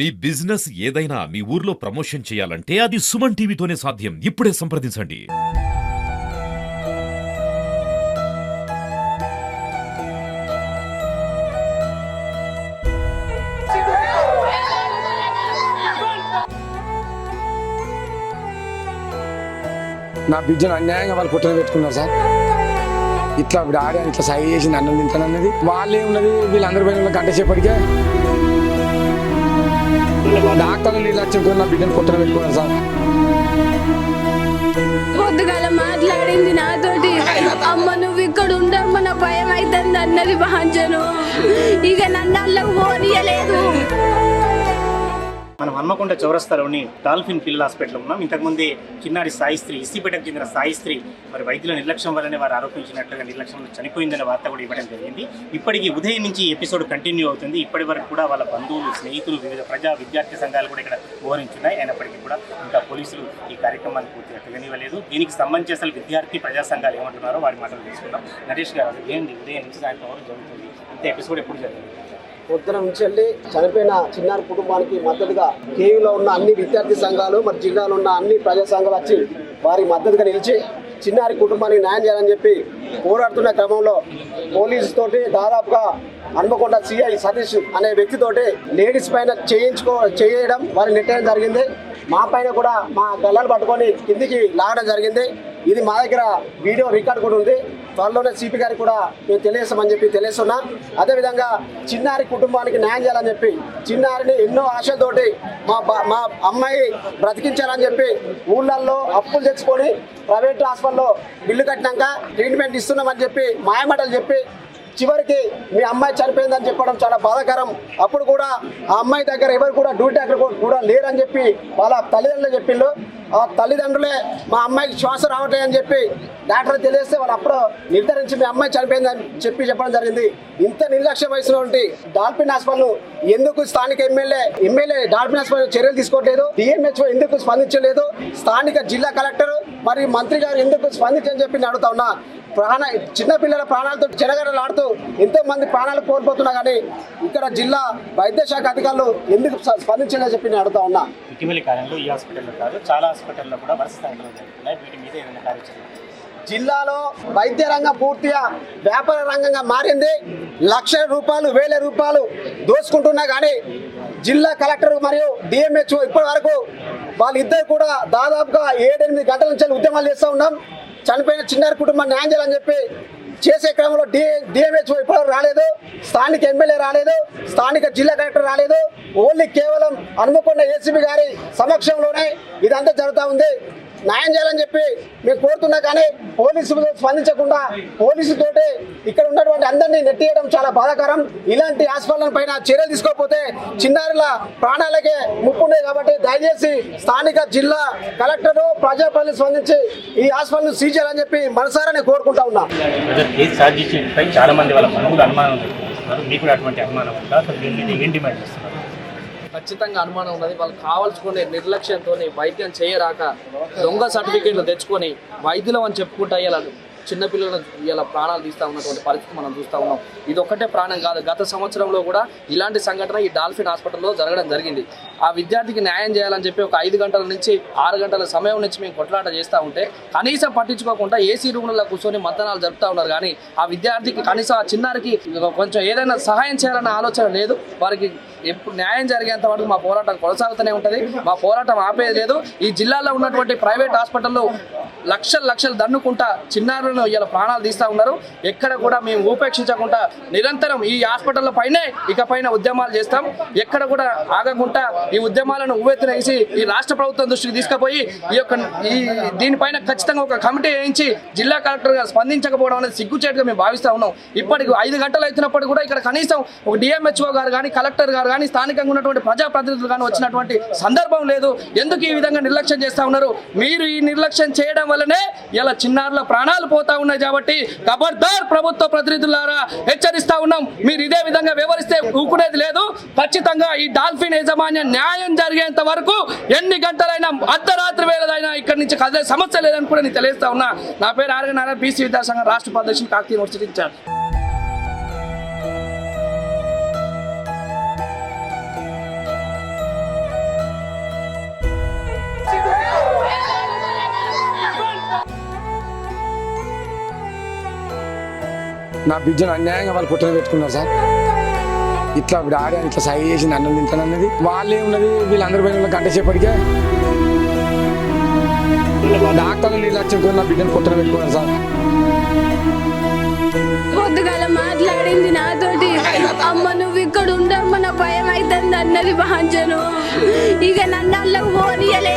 మీ business ఏదైనా మీ ఊర్లో promotion చేయాలంటే అది సుమన్ టీవీతోనే సాధ్యం. ఇప్పుడే సంప్రదించండి. నా బిడ్డను అన్యాయంగా వాళ్ళు పుట్టన పెట్టుకున్నారు సార్. ఇట్లా ఇప్పుడు ఆడే ఇట్లా సై చేసి అన్నం తింటానన్నది. వాళ్ళు ఏమున్నది వీళ్ళందరి పైన గంట సేపటికే డాక్టర్లు నిర్లక్ష్యంతో నా బిడ్డను పుట్టన పెట్టుకున్నారు సార్. పొద్దుగాల మాట్లాడింది నాతోటి. అమ్మ నువ్వు ఇక్కడ ఉండమ్మ నా భయం అవుతుంది అన్నది భాంజను ఇక నన్ను అల్లకు పోనీయలేదు. హన్మకొండ చౌరస్తాలోని డాల్ఫిన్ పిల్లల హాస్పిటల్ ఉన్నాం. ఇంతకుముందే చిన్నారి సాయిస్త్రి ఇసిపేటకు చెందిన సాయిస్త్రి మరి వైద్యుల నిర్లక్ష్యం వల్లనే వారు ఆరోపించినట్లుగా నిర్లక్ష్యంలో చనిపోయిందనే వార్త కూడా ఇవ్వడం జరిగింది. ఇప్పటికి ఉదయం నుంచి ఎపిసోడ్ కంటిన్యూ అవుతుంది. ఇప్పటి వరకు కూడా వాళ్ళ బంధువులు స్నేహితులు వివిధ ప్రజా విద్యార్థి సంఘాలు కూడా ఇక్కడ వివరించున్నాయి అయినప్పటికీ కూడా ఇంకా పోలీసులు ఈ కార్యక్రమాన్ని పూర్తిగా తిరగనివ్వలేదు దీనికి సంబంధించి అసలు విద్యార్థి ప్రజా సంఘాలు ఏమంటున్నారో వారి మాటలు తెలుసుకుందాం. నరేష్ గారు ఏంటి ఉదయం నుంచి సాయంత్రం వరకు జరుగుతుంది. ఇంత ఎపిసోడ్ ఎప్పుడు జరిగింది? పొద్దున నుంచి వెళ్ళి చనిపోయిన చిన్నారి కుటుంబానికి మద్దతుగా కేవీలో ఉన్న అన్ని విద్యార్థి సంఘాలు మరి జిల్లాలో ఉన్న అన్ని ప్రజా సంఘాలు వచ్చి వారి మద్దతుగా నిలిచి చిన్నారి కుటుంబానికి న్యాయం చేయాలని చెప్పి పోరాడుతున్న క్రమంలో పోలీసు తోటి దాదాపుగా హన్మకొండ సిఐ సతీష్ అనే వ్యక్తితోటి లేడీస్ పైన చేయించుకో చేయడం వారి నెట్టడం జరిగింది. మా పైన కూడా మా గల్లాలు పట్టుకొని కిందికి లాగడం జరిగింది. ఇది మా దగ్గర వీడియో రికార్డ్ కూడా ఉంది. త్వరలోనే సిపి గారికి కూడా మేము తెలియస్తామని చెప్పి తెలియస్తున్నా అదేవిధంగా చిన్నారి కుటుంబానికి న్యాయం చేయాలని చెప్పి చిన్నారిని ఎన్నో ఆశతోటి మా మా అమ్మాయి బ్రతికించాలని చెప్పి ఊళ్ళల్లో అప్పులు తెచ్చుకొని ప్రైవేట్ హాస్పిటల్లో బిల్లు కట్టినాక ట్రీట్మెంట్ ఇస్తున్నామని చెప్పి మాయమాటలు చెప్పి చివరికి మీ అమ్మాయి చనిపోయిందని చెప్పడం చాలా బాధాకరం. అప్పుడు కూడా ఆ అమ్మాయి దగ్గర ఎవరు కూడా డ్యూటీ అక్కడ కూడా లేరని చెప్పి వాళ్ళ తల్లిదండ్రులు చెప్పిండు ఆ తల్లిదండ్రులే మా అమ్మాయికి శ్వాస రావట్లేదు అని చెప్పి డాక్టర్ తెలియస్తే వాళ్ళు అప్పుడు నిర్ధారించి మీ అమ్మాయి చనిపోయిందని చెప్పి చెప్పడం జరిగింది. ఇంత నిర్లక్ష్యం వహిస్తున్నటువంటి డాల్ఫిన్ హాస్పిటల్ ఎందుకు స్థానిక ఎమ్మెల్యే ఎమ్మెల్యే డాల్ఫిన్ హాస్పిటల్ చర్యలు తీసుకోవట్లేదు? డిఎంహెచ్ఓ ఎందుకు స్పందించలేదు? స్థానిక జిల్లా కలెక్టర్ మరియు మంత్రి గారు ఎందుకు స్పందించని చెప్పి నేను అడుగుతా ఉన్నా. ప్రాణ చిన్న పిల్లల ప్రాణాలతో చెరగడలాడుతూ ఎంతో మంది ప్రాణాలు కోల్పోతున్నా కానీ ఇక్కడ జిల్లా వైద్య శాఖ అధికారులు ఎందుకు స్ప- స్పందించలేదని చెప్పి నేను అడుగుతా ఉన్నా. ఇటీవలి కాలంలో ఈ హాస్పిటల్లో కాదు చాలా హాస్పిటల్లో కూడా వరుస సంఘటనలు జరుగుతున్నాయి వీటి మీద ఏదైనా కార్యాచరణ జిల్లాలో వైద్య రంగం పూర్తిగా వ్యాపార రంగంగా మారింది. లక్షల రూపాయలు వేల రూపాయలు దోచుకుంటున్నా కానీ జిల్లా కలెక్టర్ మరియు డిఎంహెచ్ఓ ఇప్పటి వరకు వాళ్ళిద్దరు కూడా దాదాపుగా ఏడెనిమిది గంటల నుంచి ఉద్యమాలు చేస్తూ ఉన్నాం. చనిపోయిన చిన్నారి కుటుంబం న్యాయం చేయాలని చెప్పి చేసే క్రమంలో డి డిఎంహెచ్ఓ ఇప్పటివరకు రాలేదు స్థానిక ఎమ్మెల్యే రాలేదు స్థానిక జిల్లా కలెక్టర్ రాలేదు ఓన్లీ కేవలం హనుమకొండ ఏసీబీ గారి సమక్షంలోనే ఇదంతా జరుగుతూ ఉంది. న్యాయం చేయాలని చెప్పి మేము కోరుతున్నా కానీ పోలీసులు స్పందించకుండా పోలీసులతోటి ఇక్కడ ఉన్నటువంటి అందరినీ నెట్టేయడం చాలా బాధాకరం. ఇలాంటి హాస్పిటల్ పైన చర్యలు తీసుకోకపోతే చిన్నారుల ప్రాణాలకే ముప్పున్నాయి కాబట్టి దయచేసి స్థానిక జిల్లా కలెక్టర్ ప్రజాపల్లి స్పందించి ఈ హాస్పిటల్ సీజ్ చేయాలని చెప్పి మనసారా కోరుకుంటా ఉన్నా. చాలా మంది వాళ్ళ అనుమానం మీకు అటువంటి అనుమానం ఉందా? అసలు ఏం డిమాండ్ చేస్తున్నారు? ఖచ్చితంగా అనుమానం ఉన్నది. వాళ్ళు కావాల్సుకునే నిర్లక్ష్యంతో వైద్యం చేయరాక దొంగ సర్టిఫికేట్లు తెచ్చుకొని వైద్యులం అని చెప్పుకుంటా ఇలా చిన్నపిల్లలను ఇలా ప్రాణాలు తీస్తూ ఉన్నటువంటి పరిస్థితి మనం చూస్తూ ఉన్నాం. ఇది ఒక్కటే ప్రాణం కాదు. గత సంవత్సరంలో కూడా ఇలాంటి సంఘటన ఈ డాల్ఫిన్ హాస్పిటల్లో జరగడం జరిగింది. ఆ విద్యార్థికి న్యాయం చేయాలని చెప్పి ఒక ఐదు గంటల నుంచి ఆరు గంటల సమయం నుంచి మేము కొట్లాట చేస్తూ ఉంటే కనీసం పట్టించుకోకుండా ఏసీ రూములలో కూర్చొని మంతనాలు జరుపుతూ ఉన్నారు. కానీ ఆ విద్యార్థికి కనీసం ఆ చిన్నారికి కొంచెం ఏదైనా సహాయం చేయాలన్న ఆలోచన లేదు. వారికి ఎప్పుడు న్యాయం జరిగేంత వరకు మా పోరాటం కొనసాగుతూనే ఉంటుంది. మా పోరాటం ఆపేది లేదు. ఈ జిల్లాలో ఉన్నటువంటి ప్రైవేట్ హాస్పిటల్లో లక్షలు లక్షలు దన్నుకుంటా చిన్నారులను ఇలా ప్రాణాలు తీస్తూ ఉన్నారు. ఎక్కడ కూడా మేము ఉపేక్షించకుండా నిరంతరం ఈ హాస్పిటల్ పైనే ఇక పైన ఉద్యమాలు చేస్తాం. ఎక్కడ కూడా ఆగకుండా ఈ ఉద్యమాలను ఉవ్వెత్తున ఈ రాష్ట్ర ప్రభుత్వం దృష్టికి తీసుకుపోయి ఈ యొక్క ఈ దీనిపైన ఖచ్చితంగా ఒక కమిటీ వేయించి జిల్లా కలెక్టర్గా స్పందించకపోవడం అనేది సిగ్గుచేటుగా మేము భావిస్తూ ఉన్నాం. ఇప్పటికి ఐదు గంటలు అవుతున్నప్పుడు కూడా ఇక్కడ కనీసం ఒక డిఎంహెచ్ఓ గారు కానీ కలెక్టర్ గారు కానీ స్థానికంగా ఉన్నటువంటి ప్రజాప్రతినిధులు కానీ వచ్చినటువంటి సందర్భం లేదు. ఎందుకు ఈ విధంగా నిర్లక్ష్యం చేస్తా ఉన్నారు? మీరు ఈ నిర్లక్ష్యం చేయడం వల్లనే ఇలా చిన్నారుల ప్రాణాలు పోతా ఉన్నాయి కాబట్టి ఖబర్దార్ ప్రభుత్వ ప్రతినిధులారా హెచ్చరిస్తా ఉన్నాం. మీరు ఇదే విధంగా వివరిస్తే ఊకునేది లేదు. ఖచ్చితంగా ఈ డాల్ఫిన్ యాజమాన్యం న్యాయం జరిగేంత వరకు ఎన్ని గంటలైనా అర్ధరాత్రి వేళదైనా ఇక్కడి నుంచి కదిలే సమస్య లేదని కూడా నేను తెలియస్తా ఉన్నా. నా పేరు ఆర్గ నారాయణ బీసీ విద్యాసంఘం రాష్ట్ర ఉపాధ్యక్షులు కాకతీయ యూనివర్సిటీ నా బిడ్డను అన్యాయంగా వాళ్ళు పుట్టిన పెట్టుకున్నారు సార్. ఇట్లా ఇప్పుడు ఆడే ఇట్లా సై చేసి నన్ను తింటానన్నది వాళ్ళే ఉన్నది వీళ్ళందరి పైన గంట సేపటికే. డాక్టర్లు నిర్లక్ష్యంతో నా బిడ్డను పుట్టిన పెట్టుకున్నారు సార్. పొద్దుగాల మాట్లాడింది నాతోటి. అమ్మ నువ్వు ఇక్కడ ఉండమ్మ నా భయం అవుతుంది అన్నది భాంజను ఇక నన్ను అల్లకు పోనీయలేదు